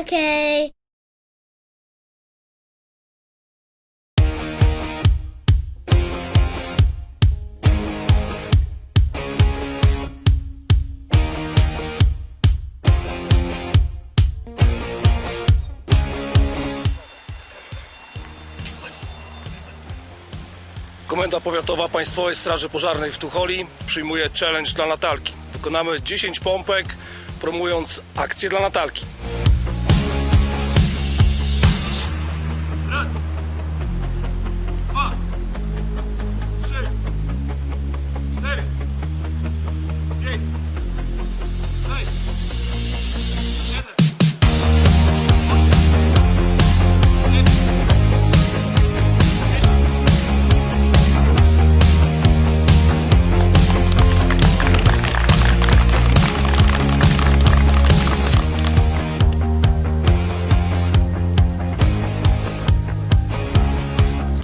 Okay. Komenda Powiatowa Państwowej Straży Pożarnej w Tucholi przyjmuje challenge dla Natalki. Wykonamy 10 pompek, promując akcję dla Natalki.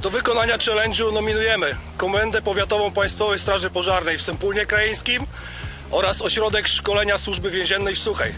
Do wykonania challenge'u nominujemy Komendę Powiatową Państwowej Straży Pożarnej w Sępólnie Krajeńskim oraz Ośrodek Szkolenia Służby Więziennej w Suchej.